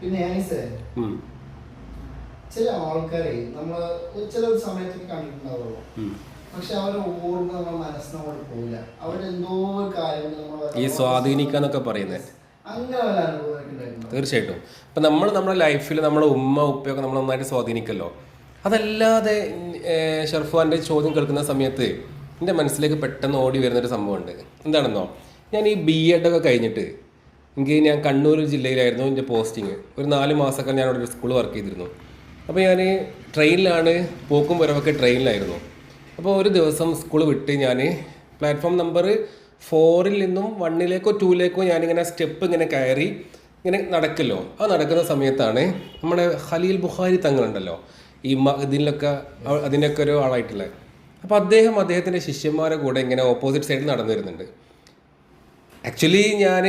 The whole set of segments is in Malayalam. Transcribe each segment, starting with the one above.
പിന്നെ ആനിസേ ചില ആൾക്കാരെ നമ്മൾ ചില ഒരു സമയത്തൊക്കെ കണ്ടിട്ടുണ്ടാവുള്ളൂ. പക്ഷെ അവരെ ഓർമ്മ നമ്മുടെ മനസ്സിനോട് പോവില്ല. അവരെന്തോ ഒരു കാര്യങ്ങൾ ഈ സ്വാധീനിക്കാന്നൊക്കെ പറയുന്നത് അങ്ങനെ തീർച്ചയായിട്ടും. ഇപ്പം നമ്മൾ നമ്മുടെ ലൈഫിൽ നമ്മുടെ ഉമ്മ ഉപ്പയൊക്കെ നമ്മൾ നന്നായിട്ട് സ്വാധീനിക്കല്ലോ. അതല്ലാതെ ഷർഫുവാന്റെ ഷർഫാന്റെ ചോദ്യം കേൾക്കുന്ന സമയത്ത് എന്റെ മനസ്സിലേക്ക് പെട്ടെന്ന് ഓടി വരുന്ന വരുന്നൊരു സംഭവമുണ്ട്. എന്താണെന്നോ? ഞാൻ ഈ ബി എഡ് ഒക്കെ കഴിഞ്ഞിട്ട് എനിക്ക് ഞാൻ കണ്ണൂർ ജില്ലയിലായിരുന്നു എന്റെ പോസ്റ്റിങ്. ഒരു നാല് മാസമൊക്കെ ഞാൻ അവിടെ ഒരു സ്കൂൾ വർക്ക് ചെയ്തിരുന്നു. അപ്പോൾ ഞാൻ ട്രെയിനിലാണ് പോക്കും വരവൊക്കെ ട്രെയിനിലായിരുന്നു. അപ്പോൾ ഒരു ദിവസം സ്കൂൾ വിട്ട് ഞാൻ പ്ലാറ്റ്ഫോം നമ്പർ ഫോറിൽ നിന്നും വണ്ണിലേക്കോ ടൂയിലേക്കോ ഞാനിങ്ങനെ സ്റ്റെപ്പ് ഇങ്ങനെ കയറി ഇങ്ങനെ നടക്കല്ലോ. ആ നടക്കുന്ന സമയത്താണ് നമ്മുടെ ഖലീൽ ബുഖാരി തങ്ങളുണ്ടല്ലോ. ഈ ഇതിലൊക്കെ അതിനൊക്കെ ഒരു ആളായിട്ടുള്ളത് അപ്പോൾ അദ്ദേഹം അദ്ദേഹത്തിന്റെ ശിഷ്യന്മാരെ കൂടെ ഇങ്ങനെ ഓപ്പോസിറ്റ് സൈഡിൽ നടന്നു വരുന്നുണ്ട് ആക്ച്വലി ഞാൻ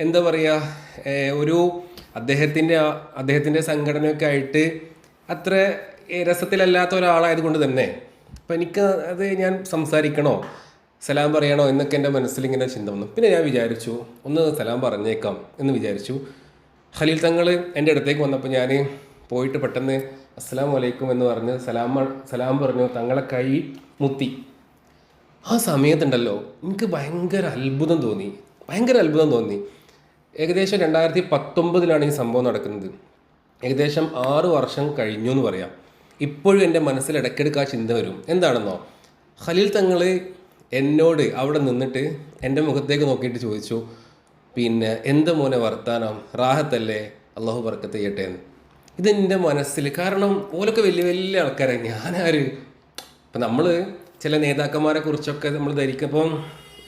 എന്താ പറയുക ഒരു അദ്ദേഹത്തിന്റെ അദ്ദേഹത്തിന്റെ സംഘടനയൊക്കെ ആയിട്ട് അത്ര രസത്തിലല്ലാത്ത ഒരാളായത് കൊണ്ട് തന്നെ. അപ്പം എനിക്ക് അത് ഞാൻ സംസാരിക്കണോ? സലാം പറയണോ എന്നൊക്കെ എന്റെ മനസ്സിൽ ഇങ്ങനെ ചിന്ത വന്നു. പിന്നെ ഞാൻ വിചാരിച്ചു ഒന്ന് സലാം പറഞ്ഞേക്കാം എന്ന് വിചാരിച്ചു. ഖലീൽ തങ്ങൾ എന്റെ അടുത്തേക്ക് വന്നപ്പോൾ ഞാൻ പോയിട്ട് പെട്ടെന്ന് അസ്സലാം വലൈക്കും എന്ന് പറഞ്ഞ് സലാം സലാം പറഞ്ഞു തങ്ങളെ കൈ മുത്തി. ആ സമയത്തുണ്ടല്ലോ എനിക്ക് ഭയങ്കര അത്ഭുതം തോന്നി. ഭയങ്കര അത്ഭുതം തോന്നി. ഏകദേശം രണ്ടായിരത്തി പത്തൊമ്പതിലാണ് ഈ സംഭവം നടക്കുന്നത്. ഏകദേശം ആറു വർഷം കഴിഞ്ഞു എന്ന് പറയാം. ഇപ്പോഴും എന്റെ മനസ്സിൽ ഇടയ്ക്കിടയ്ക്ക് ആ ചിന്ത വരും. എന്താണെന്നോ? ഖലീൽ തങ്ങൾ എന്നോട് അവിടെ നിന്നിട്ട് എന്റെ മുഖത്തേക്ക് നോക്കിയിട്ട് ചോദിച്ചു പിന്നെ എന്ത് മോനെ വർത്താനം? റാഹത്തല്ലേ? അള്ളാഹു ബർക്കത്ത് ചെയ്യട്ടെ എന്ന്. ഇതെന്റെ മനസ്സിൽ കാരണം ഓലൊക്കെ വലിയ വലിയ ആൾക്കാരാണ്. ഞാനാര്? ഇപ്പം നമ്മൾ ചില നേതാക്കന്മാരെ കുറിച്ചൊക്കെ നമ്മൾ ധരിക്കും ഇപ്പം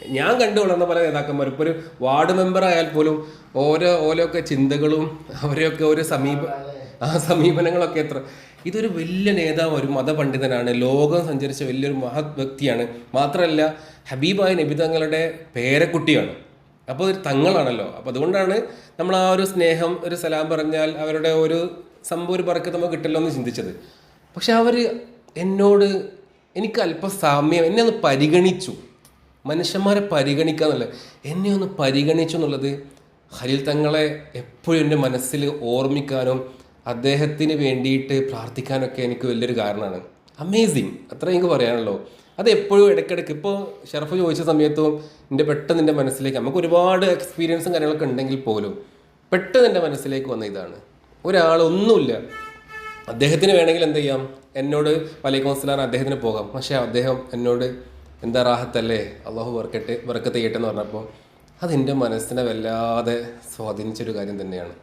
ഞാൻ കണ്ടു വളർന്ന പല നേതാക്കന്മാരും. ഇപ്പോൾ ഒരു വാർഡ് മെമ്പർ ആയാൽ പോലും ഓരോ ഓരോക്കെ ചിന്തകളും അവരെയൊക്കെ ഒരു സമീപ ആ സമീപനങ്ങളൊക്കെ എത്ര. ഇതൊരു വലിയ നേതാവ് ഒരു മതപണ്ഡിതനാണ് ലോകം സഞ്ചരിച്ച വലിയൊരു മഹത് വ്യക്തിയാണ്. മാത്രമല്ല ഹബീബായ നബി തങ്ങളുടെ പേരക്കുട്ടിയാണ്. അപ്പോൾ ഒരു തങ്ങളാണല്ലോ. അപ്പോൾ അതുകൊണ്ടാണ് നമ്മൾ ആ ഒരു സ്നേഹം ഒരു സലാം പറഞ്ഞാൽ അവരുടെ ഒരു സംഭവം ഒരു പറക്ക് നമുക്ക് കിട്ടല്ലോ എന്ന് ചിന്തിച്ചത്. പക്ഷെ അവർ എന്നോട് എനിക്ക് അല്പം സാമ്യം എന്നെ ഒന്ന് പരിഗണിച്ചു. മനുഷ്യന്മാരെ പരിഗണിക്കുക എന്നെ ഒന്ന് പരിഗണിച്ചു എന്നുള്ളത് ഹരിൽ തങ്ങളെ എപ്പോഴും എന്റെ മനസ്സിൽ ഓർമ്മിക്കാനും അദ്ദേഹത്തിന് വേണ്ടിയിട്ട് പ്രാർത്ഥിക്കാനൊക്കെ എനിക്ക് വലിയൊരു കാരണമാണ്. അമേസിങ് അത്ര എനിക്ക് പറയാനുള്ളൂ. അത് എപ്പോഴും ഇടയ്ക്കിടയ്ക്ക് ഇപ്പോൾ ഷെറഫ് ചോദിച്ച സമയത്തും എന്റെ പെട്ടെന്ന് എന്റെ മനസ്സിലേക്ക് നമുക്ക് ഒരുപാട് എക്സ്പീരിയൻസും കാര്യങ്ങളൊക്കെ ഉണ്ടെങ്കിൽ പോലും പെട്ടെന്ന് എന്റെ മനസ്സിലേക്ക് വന്ന ഇതാണ്. ഒരാളൊന്നുമില്ല അദ്ദേഹത്തിന് വേണമെങ്കിൽ എന്ത് ചെയ്യാം? എന്നോട് വലൈക്കും അസ്സലാം അദ്ദേഹത്തിന് പോകാം. പക്ഷേ അദ്ദേഹം എന്നോട് എന്താ റാഹത്തല്ലേ? അള്ളാഹു വർക്കട്ടെ വർക്കത്ത് ചെയ്യട്ടെ എന്ന് പറഞ്ഞപ്പോൾ അതെന്റെ മനസ്സിനെ വല്ലാതെ സ്വാധീനിച്ചൊരു കാര്യം തന്നെയാണ്.